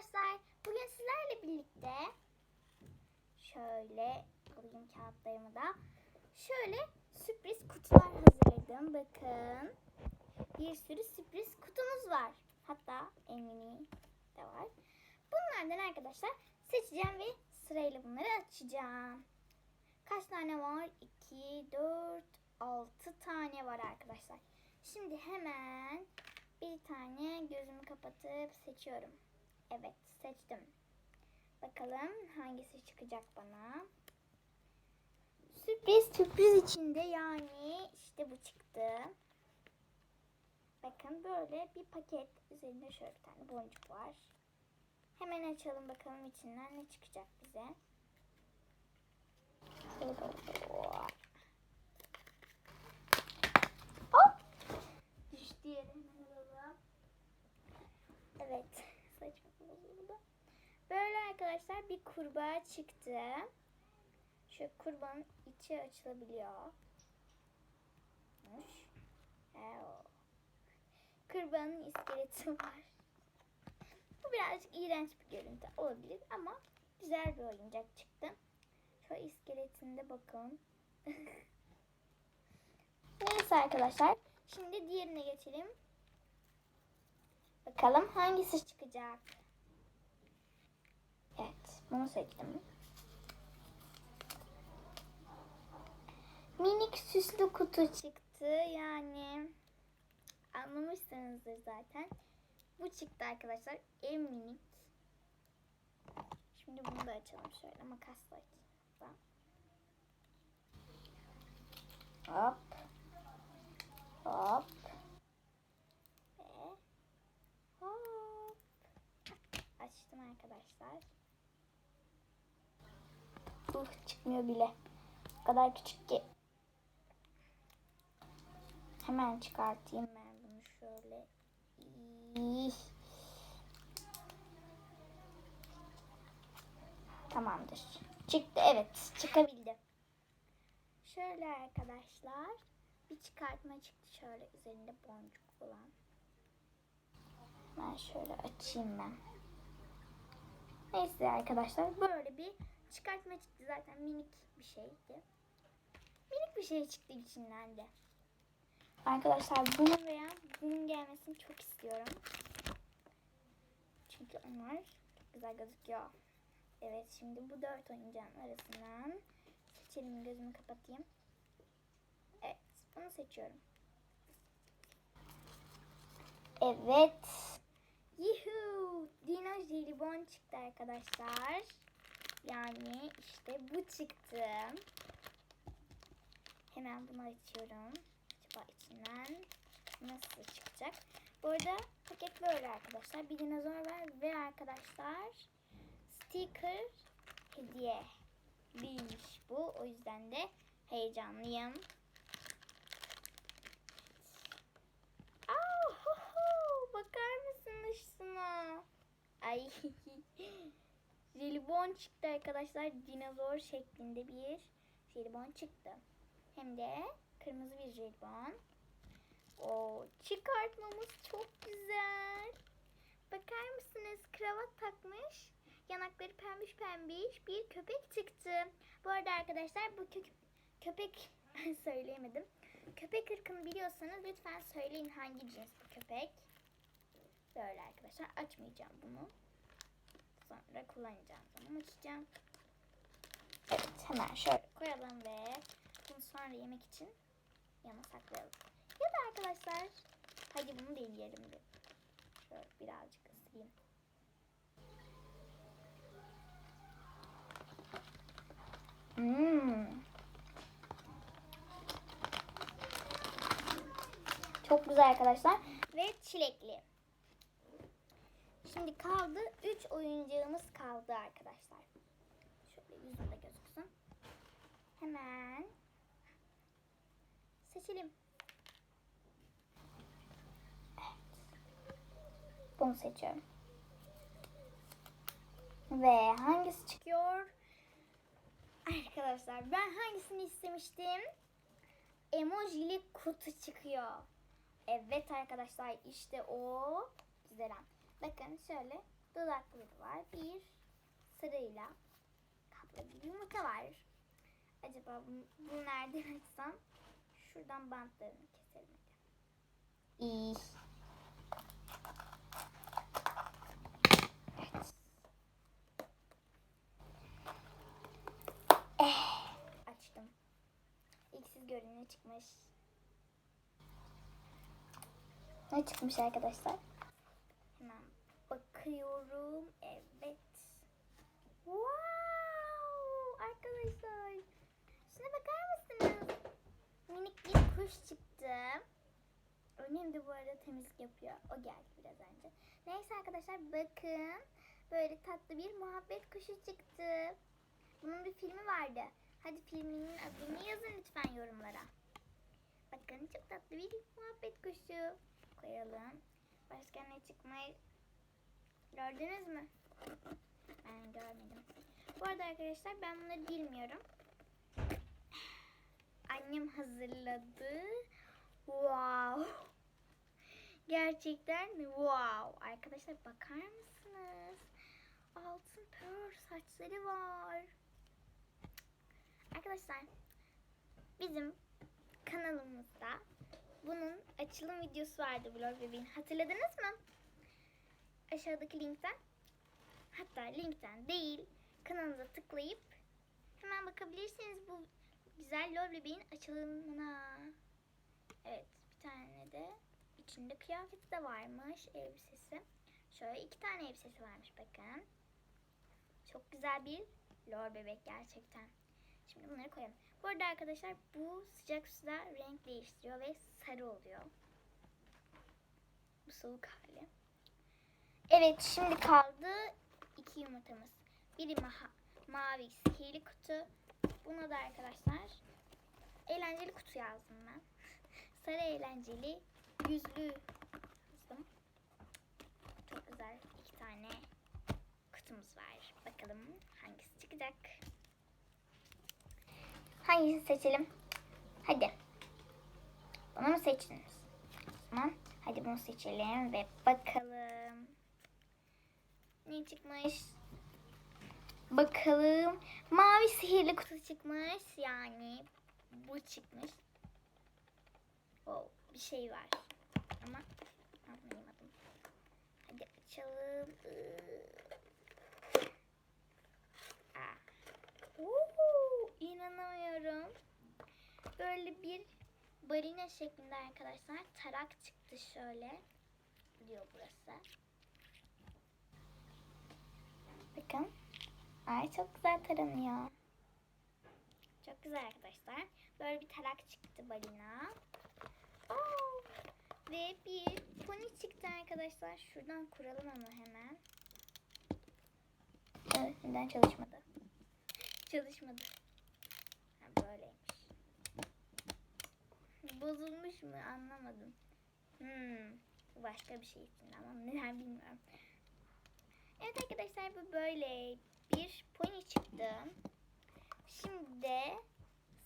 arkadaşlar. Bugün sizlerle birlikte şöyle alayım kağıtlarımı da. Şöyle sürpriz kutular hazırladım. Bakın. Bir sürü sürpriz kutumuz var. Hatta en mini de var. Bunlardan arkadaşlar seçeceğim ve sırayla bunları açacağım. Kaç tane var? 2, 4, 6 tane var arkadaşlar. Şimdi hemen bir tane gözümü kapatıp seçiyorum. Evet seçtim. Bakalım hangisi çıkacak bana. Sürpriz sürpriz içinde yani işte bu çıktı. Bakın böyle bir paket üzerinde şöyle bir tane boncuk var. Hemen açalım bakalım içinden ne çıkacak bize. Hop! Düştü yere hemen alalım. Evet. Böyle arkadaşlar bir kurbağa çıktı. Şu kurbağanın içi açılabiliyor. Evet. Kurbağanın iskeleti var. Bu birazcık iğrenç bir görüntü olabilir ama güzel bir oyuncak çıktı. Şu iskeletinde bakın. Neyse arkadaşlar. Şimdi diğerine geçelim. Bakalım hangisi çıkacak. Bunu seçtim. Minik süslü kutu çıktı. Yani anlamışsınızdır zaten. Bu çıktı arkadaşlar. En minik. Şimdi bunu da açalım şöyle makasla açalım. Hop. Ve hop. Açtım arkadaşlar. Uh çıkmıyor bile. O kadar küçük ki. Hemen çıkartayım ben bunu şöyle. Tamamdır. Çıktı evet çıkabildi. Şöyle arkadaşlar bir çıkartma çıktı şöyle üzerinde boncuk olan. Ben şöyle açayım ben. Neyse arkadaşlar böyle bir çıkartma çıktı zaten minik bir şeydi. Minik bir şey çıktı içinden de. Arkadaşlar bunu veya bunun gelmesini çok istiyorum. Çünkü onlar çok güzel gözüküyor. Evet şimdi bu dört oyuncağın arasından seçelim gözümü kapatayım. Evet bunu seçiyorum. Evet. Yuhu! Dino jelibon çıktı arkadaşlar. Yani işte bu çıktı. Hemen bunu açıyorum. Acaba içinden nasıl çıkacak? Bu arada paket böyle arkadaşlar. Bir dinozor var ve arkadaşlar sticker hediye. Değilmiş bu. O yüzden de heyecanlıyım. Aa, hu hu, bakar mısınız şuna? Ay. jelibon çıktı arkadaşlar. Dinozor şeklinde bir jelibon çıktı. Hem de kırmızı bir jelibon. O çıkartmamız çok güzel. Bakar mısınız? Kravat takmış. Yanakları pembiş pembiş bir köpek çıktı. Bu arada arkadaşlar bu kö- köpek söyleyemedim. Köpek ırkını biliyorsanız lütfen söyleyin hangi cins bu köpek. Böyle arkadaşlar açmayacağım bunu. Sonra kullanacağım zaman açacağım. Evet hemen şöyle koyalım ve bunu sonra yemek için yana saklayalım. Ya da arkadaşlar hadi bunu deneyelim bir. Şöyle birazcık ısırayım. Hmm. Çok güzel arkadaşlar. Ve çilekli. Şimdi kaldı 3 oyuncağımız kaldı arkadaşlar. Şöyle yüzümde gözüksün. Hemen seçelim. Bunu seçiyorum. Ve hangisi çıkıyor? Arkadaşlar ben hangisini istemiştim? Emojili kutu çıkıyor. Evet arkadaşlar işte o güzel. Bakın şöyle dudakları var. Bir sarıyla kaplı bir yumurta var. Acaba bunu, nereden açsam? Şuradan bantlarını keselim. İyi. Evet. Eh, açtım. İlk siz görün ne çıkmış. Ne çıkmış arkadaşlar? Bakıyorum. Evet. Wow! Arkadaşlar. Şuna bakar mısınız? Minik bir kuş çıktı. Annem de bu arada temizlik yapıyor. O geldi biraz önce. Neyse arkadaşlar bakın. Böyle tatlı bir muhabbet kuşu çıktı. Bunun bir filmi vardı. Hadi filminin adını yazın lütfen yorumlara. Bakın çok tatlı bir muhabbet kuşu. Koyalım. Başka ne çıkmayı gördünüz mü? Ben görmedim. Bu arada arkadaşlar ben bunları bilmiyorum. Annem hazırladı. Wow. Gerçekten wow. Arkadaşlar bakar mısınız? Altın pör saçları var. Arkadaşlar bizim kanalımızda bunun açılım videosu vardı Vlog Bebeğin. Hatırladınız mı? Aşağıdaki linkten hatta linkten değil kanalımıza tıklayıp hemen bakabilirsiniz bu güzel Lol Bebeğin açılımına. Evet bir tane de içinde kıyafeti de varmış elbisesi. Şöyle iki tane elbisesi varmış bakın. Çok güzel bir lor bebek gerçekten. Şimdi bunları koyalım. Bu arada arkadaşlar bu sıcak suda renk değiştiriyor ve sarı oluyor. Bu soğuk hali. Evet şimdi kaldı iki yumurtamız. Biri maha, mavi sihirli kutu. Buna da arkadaşlar eğlenceli kutu yazdım ben. Sarı eğlenceli yüzlü yazdım. Çok güzel iki tane kutumuz var. Bakalım hangisi çıkacak. Hangisini seçelim? Hadi. Bunu mu seçtiniz? O zaman hadi bunu seçelim ve bakalım. Ne çıkmış? Bakalım. Mavi sihirli kutu çıkmış. Yani bu çıkmış. Oh, bir şey var. Ama anlayamadım. Hadi açalım. Oo, inanamıyorum. Böyle bir balina şeklinde arkadaşlar tarak çıktı şöyle. Diyor burası. Bakın. Ay çok güzel taranıyor. Çok güzel arkadaşlar. Böyle bir tarak çıktı balina. Oo, ve bir pony çıktı arkadaşlar. Şuradan kuralım ama hemen. Evet, neden çalışmadı? Çalışmadı. Ha, böyleymiş. Bozulmuş mu anlamadım. Hmm, başka bir şey için ama neden bilmiyorum. Evet arkadaşlar bu böyle bir pony çıktı. Şimdi de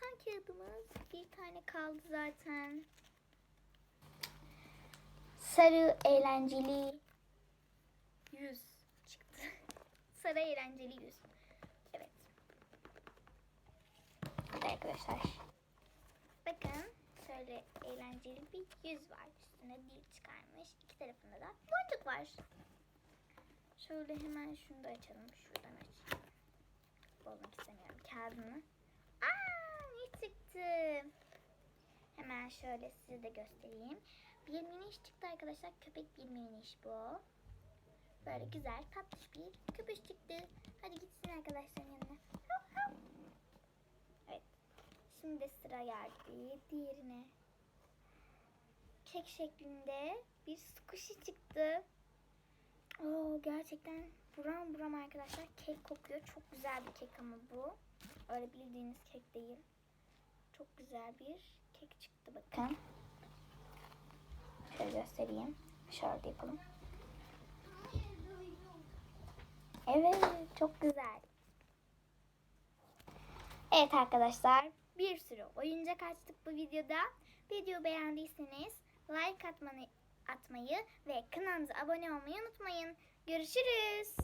son kağıdımız bir tane kaldı zaten. Sarı eğlenceli yüz çıktı. Sarı eğlenceli yüz. Evet. Hadi arkadaşlar. Bakın şöyle eğlenceli bir yüz var. Üstüne dil çıkarmış. İki tarafında da boncuk var. Şöyle hemen şunu da açalım. Şuradan açayım. Bozmak istemiyorum kağıdını. Aa ne çıktı? Hemen şöyle size de göstereyim. Bir miniş çıktı arkadaşlar. Köpek bir miniş bu. Böyle güzel tatlış bir köpüş çıktı. Hadi gitsin arkadaşların yanına. Evet. Şimdi sıra geldi diğerine. Kek şeklinde bir squishy çıktı. Oo, gerçekten buram buram arkadaşlar kek kokuyor. Çok güzel bir kek ama bu. Öyle bildiğiniz kek değil. Çok güzel bir kek çıktı bakın. Şöyle göstereyim. Şöyle yapalım. Evet çok güzel. Evet arkadaşlar bir sürü oyuncak açtık bu videoda. Video beğendiyseniz like atmanı, atmayı ve kanalımıza abone olmayı unutmayın. Görüşürüz.